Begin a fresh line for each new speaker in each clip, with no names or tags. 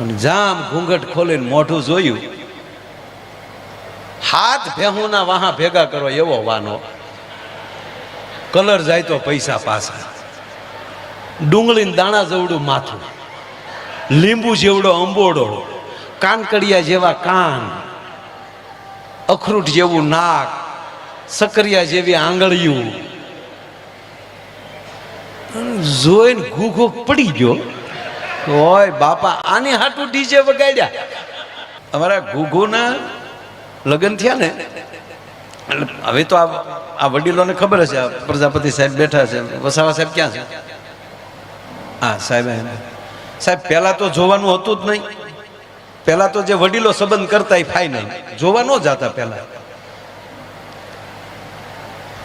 અને જામ ઘૂંઘટ ખોલીને મોઢું જોયું. હાથ ભેહુના વાહા ભેગા કરો એવો વાનો. કલર જાય તો પૈસા પાછા. ડુંગળી દાણા જેવડું માથું. લીંબુ જેવડો અંબોડો. કાનકડિયા જેવા કાન. અખરૂટ જેવું નાક. સકરિયા જેવી આંગળીયું જોઈને ઘૂઘો પડી ગયો. ઓય બાપા, આની હાટું ડીજે વગાડ્યા. અમારા ઘૂઘુના લગ્ન થયા ને હવે તો આ આ વડીલોને ખબર હશે પ્રજાપતિ સાહેબ બેઠા છે, વસાવા સાહેબ ક્યાં છે? હા, સાહેબ. સાહેબ, પહેલાં તો જોવાનું હતું જ નહીં. પહેલાં તો જે વડીલો સંબંધ કરતા એ ફાઇનલ જોવા ન જતા પહેલાં.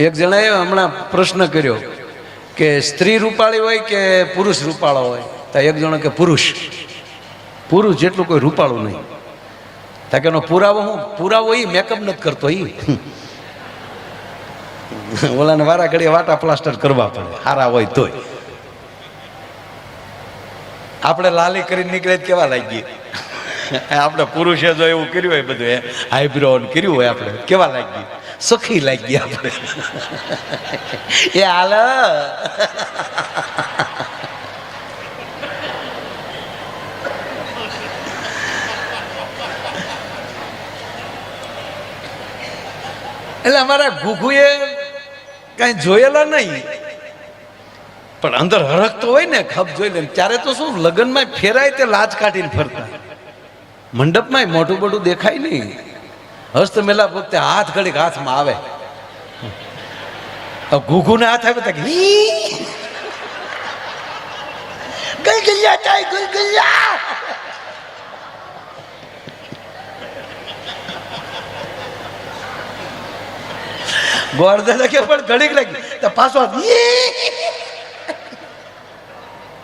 એક જણાએ હમણાં પ્રશ્ન કર્યો કે સ્ત્રી રૂપાળી હોય કે પુરુષ રૂપાળો હોય? તો એક જણો કે પુરુષ. પુરુષ જેટલું કોઈ રૂપાળું નહીં. તાકે એનો પુરાવો હું? પુરાવો એ મેકઅપ નથી કરતો એ ઓલાને વારા ઘડીએ વાટા પ્લાસ્ટર કરવા પડે. હારા હોય તોય. આપણે લાલી કરીને નીકળે કેવા લાગીએ? આપણે પુરુષે જો એવું કર્યું હોય બધું આઈબ્રો કર્યું હોય આપણે, કેવા લાગીએ? સખી લાગી આપણે. એ હાલ. એટલે અમારા ઘુઘુએ કઈ જોયેલા નહીં. પણ અંદર હરખતો હોય ને, ખપ જોઈ લે. ત્યારે તો શું, લગ્નમાં ફેરાય તે લાજ કાઢીને ફરતા. મંડપમાં મોટું મોટું દેખાય નહીં. હસ્ત મેલા વખતે હાથ ઘડીક હાથમાં આવે. ઘૂઘુને હાથ આવે તો ગઈ થાય ગલગલિયા! ગોરદાદા લખે પણ ઘડીક લાગી. તો પાછો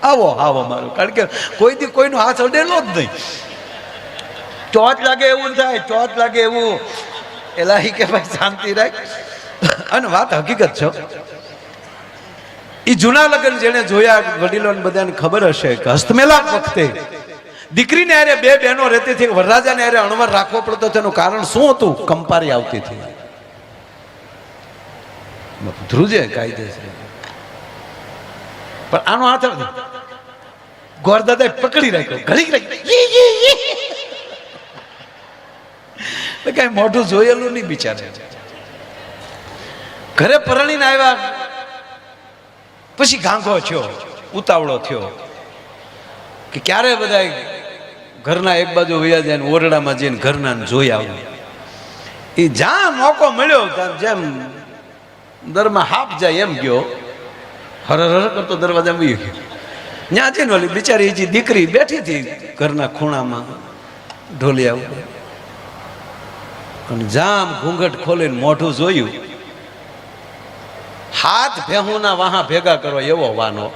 આવો આવો મારું. કારણ કે કોઈ દી કોઈનો હાથ અડેલો જ નહીં. ચોથ લાગે એવું થાય ચોથ લાગે એવું. એલા કે ભાઈ, શાંતિ રાખ. અને વાત હકીકત છે. એ જૂના લગ્ન જેને જોયા, વડીલોને બધાને ખબર હશે કે હસ્તમેલાપ વખતે દીકરીને અરે બે બહેનો રહેતી હતી, વરરાજાને હારે અણવર રાખવો પડતો તેનું કારણ શું હતું? કંપારી આવતી હતી. ધ્રુજે કાયદેસર. પણ આનો હાથ ગોરદાદા પકડી રાખ્યો ઘડી રાખ્યો કઈ મોઢું જોયેલું નહીં બિચારે ઘરે પરણીને આવ્યા. પછી ઘાંઘો થયો, ઉતાવળો થયો. કે ક્યારે બધા ઘરના એક બાજુ વયા જાય ને ઓરડામાં જઈને ઘરના જોઈ આવ્યું એ જ્યાં મોકો મળ્યો જેમ દરમાં હાફ જાય એમ ગયો. હર કરતો દરવાજા વહી ગયો. ત્યાં જઈને ઓલી બિચારી હજી દીકરી બેઠી હતી ઘરના ખૂણામાં, ઢોલિયા ઉપર. અને જામ ઘૂંઘટ ખોલીને મોઢું જોયું. હાથ ભેહુના વાહા ભેગા કરો એવો વાનો.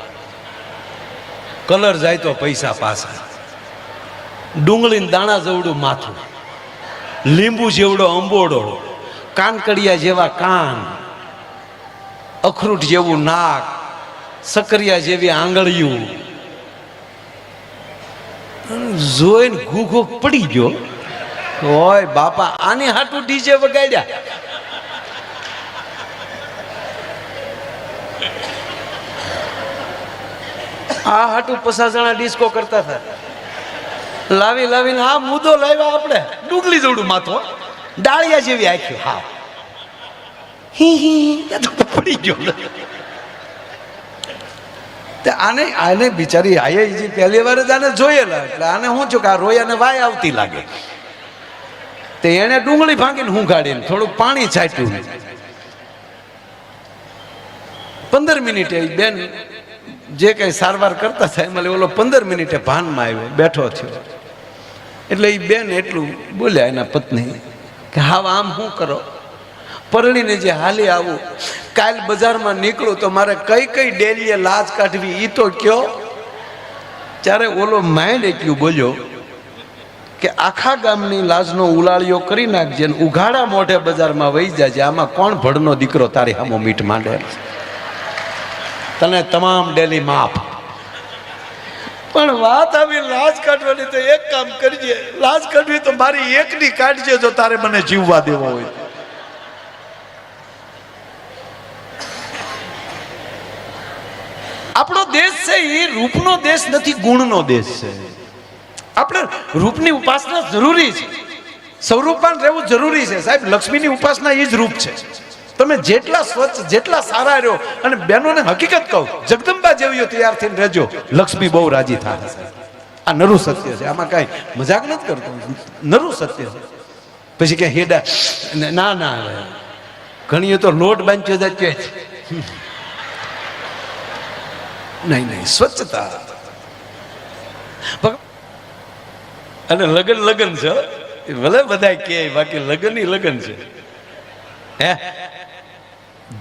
કલર જાય તો પૈસા પાછા. ડુંગળી દાણા જેવડું માથું. લીંબુ જેવડો અંબોડો. કાનકડિયા જેવા કાન. અખરૂટ જેવું નાક, સકરિયા જેવી આંગળીયું જોઈને ઘૂઘો પડી ગયો. હોય બાપા, આની હાટું ડીજે વગાડ્યા. આ હાટું પચાસ જણા ડિસ્કો કરતા હતા. લાવી લાવીને આ મુદ્દો લાવ્યા આપણે. ડુંગળી જોડું માથો ડાળિયા જેવી આખ્યું હા. હી હી તો ગયો આને આને બિચારી આયે જે પહેલી વાર જ આને જોયેલા. એટલે આને શું છું કે આ રોયાને વાય આવતી લાગે. તે એને ડુંગળી ભાંગીને હું ગાડીને થોડુંક પાણી છાટ્યું. પંદર મિનિટે બેન જે કઈ સારવાર કરતા થાય, એમાં ઓલો પંદર મિનિટે ભાનમાં આવ્યો, બેઠો થયો. એટલે એ બેન એટલું બોલ્યા એના પત્ની કે હા આમ શું કરો? પરણીને જે હાલી આવું, કાલ બજારમાં નીકળું તો મારે કઈ કઈ ડેલીએ લાજ કાઢવી એ તો કયો. ત્યારે ઓલો માઇન્ડ એટલું બોલ્યો કે આખા ગામની લાજનો ઉલાળિયો કરી નાખજે ને ઉઘાડા મોઢે બજારમાં વહી જાજે, આમાં કોણ ભડનો દીકરો તારી હામો મીઠ માંડે? તને તમામ ડેલી માફ. પણ વાત આવી, લાજ કાઢવાની તો એક કામ કરજે, લાજ કાઢવી તો મારી એકની કાઢજે જો તારે મને જીવવા દેવો હોય આપણો દેશ છે એ રૂપનો દેશ નથી, ગુણનો દેશ છે. આપણે રૂપની ઉપાસના જરૂરી છે. સ્વરૂપાન રહેવું જરૂરી છે. સાહેબ, લક્ષ્મીની ઉપાસના એ જ રૂપ છે. તમે જેટલા સ્વચ્છ, જેટલા સારા રહ્યો, અને બહેનોને હકીકત કહું, જગદંબા જેવીઓ તૈયાર થઈને રહેજો, લક્ષ્મી બહુ રાજી થાય આ નરુ સત્ય છે. આમાં કાંઈ મજાક નથી કરતો? નરુ સત્ય છે. પછી કે હેડા ના ના ઘણીએ તો લોટ બાંધ્યો જાય કે નહીં નહીં, સ્વચ્છતા. અને લગન લગન છે ભલે બધા કે બાકી લગનની લગન છે. હે?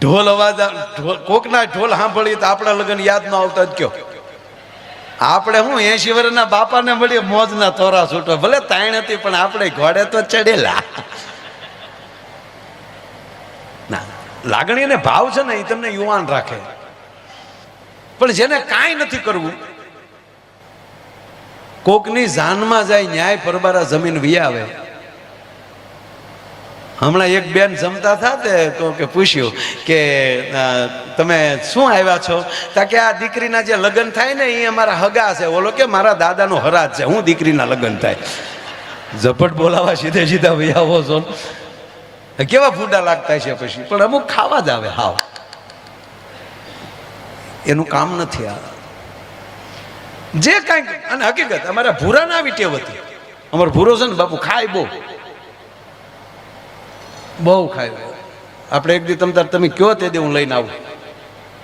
ઢોલ અવાજ કોકના ઢોલ સાંભળીએ તો આપણા લગન યાદ ન આવતા જ કયો. આપણે હું એસી વર્ષના બાપાને મળીએ, મોજના તોરા છૂટો. ભલે તાણ હતી, પણ આપણે ઘોડે તો ચડેલા. ના લાગણી અને ભાવ છે ને, એ તમને યુવાન રાખે. પણ જેને કાંઈ નથી કરવું, કોકની જાનમાં જાય ન્યાય પરબારા જમીન વિયાવે. હમણાં એક બેન જમતા હતા તે તો કે પૂછ્યું કે તમે શું આવ્યા છો? તા કે આ દીકરીના જે લગ્ન થાય ને એ અમારા હગા છે. ઓલો કે, મારા દાદાનો હરાજ છે. હું દીકરીના લગ્ન થાય. ઝપટ બોલાવા સીધે સીધા ભાઈ આવો છો. કેવા ફૂડા લાગતા છે પછી? પણ અમુક ખાવા જ આવે, હાવ. એનું કામ નથી આ. જે કાંઈક, અને હકીકત, અમારા ભૂરાના આવી ટેવ હતી અમારો ભૂરો છે ને બાપુ, ખાય બહુ. બહુ ખાય આપણે એક દી તમ તાર, તમે કયો તે દે હું લઈને આવું.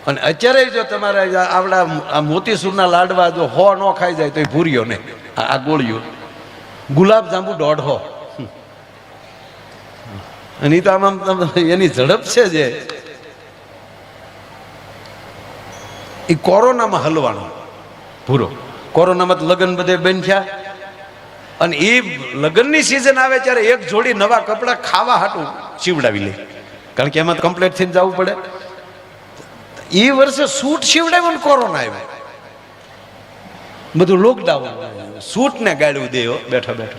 અને અત્યારે જો તમારા આવડા મોતીસૂરના લાડવા જો હો ન ખાઈ જાય તો એ ભૂર્યો ને. આ ગોળીઓ. ગુલાબ જાંબુ દોઢ હો. અને એ તો આમ, એની ઝડપ છે જે. એ કોરોનામાં હલવાનો. પૂરો. કોરોનામાં લગ્ન બધે બંધ થયા અને એ લગ્નની સિઝન આવે ત્યારે એક જોડી નવા કપડાં ખાવા હાટું સીવડાવી લે. કારણ કે એમાં કમ્પ્લેટ થઈને જવું પડે. એ વર્ષે સૂટ સીવડાવ્યો ને કોરોના આવ્યો. બધું લોકડાઉન. સૂટ ને ગાળ્યું દેવો બેઠો, બેઠા.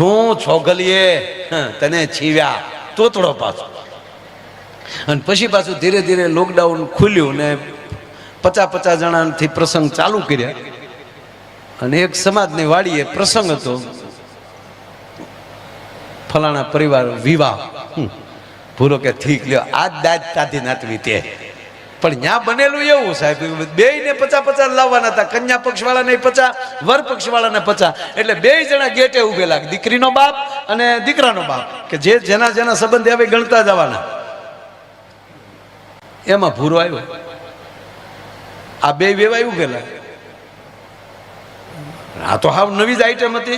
છું, છોગલીએ. તને છીવ્યા. તોતડો પાછો. અને પછી પાછું ધીરે ધીરે લોકડાઉન ખુલ્યું ને પચાસ પચાસ જણાથી પ્રસંગ ચાલુ કર્યા. અને એક સમાજની વાડીએ પ્રસંગ હતો. ફલાણા પરિવાર વિવાહ. હમ. કે ઠીક લ્યો. આ દાદ કાઢી નાતવી તે. પણ ત્યાં બનેલું એવું સાહેબ બે ને પચાસ પચાસ લાવવાના હતા. કન્યા પક્ષ વાળાને પચાસ, વર પક્ષ વાળાને પચાસ. એટલે બે જણા ગેટે ઉભેલા દીકરીનો બાપ અને દીકરાનો બાપ. કે જે જેના જેના સંબંધ આવે ગણતા જવાના. એમાં ભૂરો આવ્યો. આ બે વેવાય પેલા આ તો હાવ નવી જ આઈટમ હતી.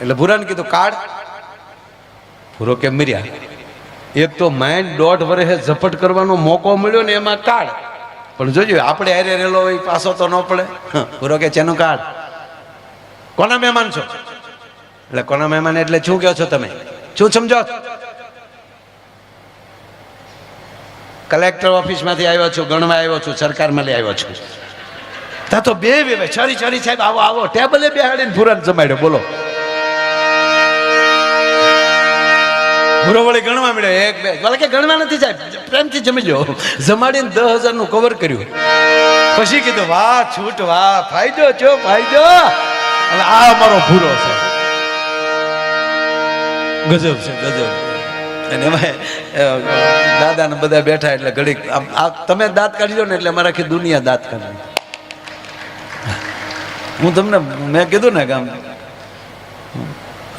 એટલે ભૂરાને કીધું, કાઢ. ભૂરો કે મર્યા? એક તો માઇન્ડ દોઢ વર્ષે ઝપટ કરવાનો મોકો મળ્યો ને એમાં કાઢ. પણ જોજો, આપણે હારે રહેલો હોય, પાછો તો ન પડે. ભૂરો કે ચેનો કાઢ. કોના મહેમાન છો? એટલે કોના મહેમાન? એટલે શું કહો છો તમે? શું સમજો? છો? કલેક્ટર ઓફિસમાંથી આવ્યો છું, ગણવા આવ્યો છું સરકારમાં લઈ આવ્યો છું. ત્યાં તો બે બે છરી છરી સાહેબ, આવો આવો. ટેબલે બેહાડીને ફુરાન જમાડ્યો, બોલો. ભૂરો વળી ગણવા મળ્યો, એક, બે. બોલે કે ગણવા નથી સાહેબ, પ્રેમથી જમી લો જમાડીને દસ હજારનું કવર કર્યું. પછી કીધું, વાહ, છૂટ, વાહ, ફાયદો છો ફાયદો. અને આ અમારો ભૂરો છે. ગજબ છે, ગજબ. અને એમાં અ, દાદાને બધા બેઠા એટલે ઘડીક તમે દાંત કાઢી ને એટલે અમારે આખી દુનિયા દાંત કાઢી. હું તમને મેં કીધું ને ગામ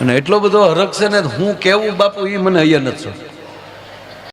અને એટલો બધો હરખ છે ને હું કેવું બાપુ એ મને અહીંયા નથી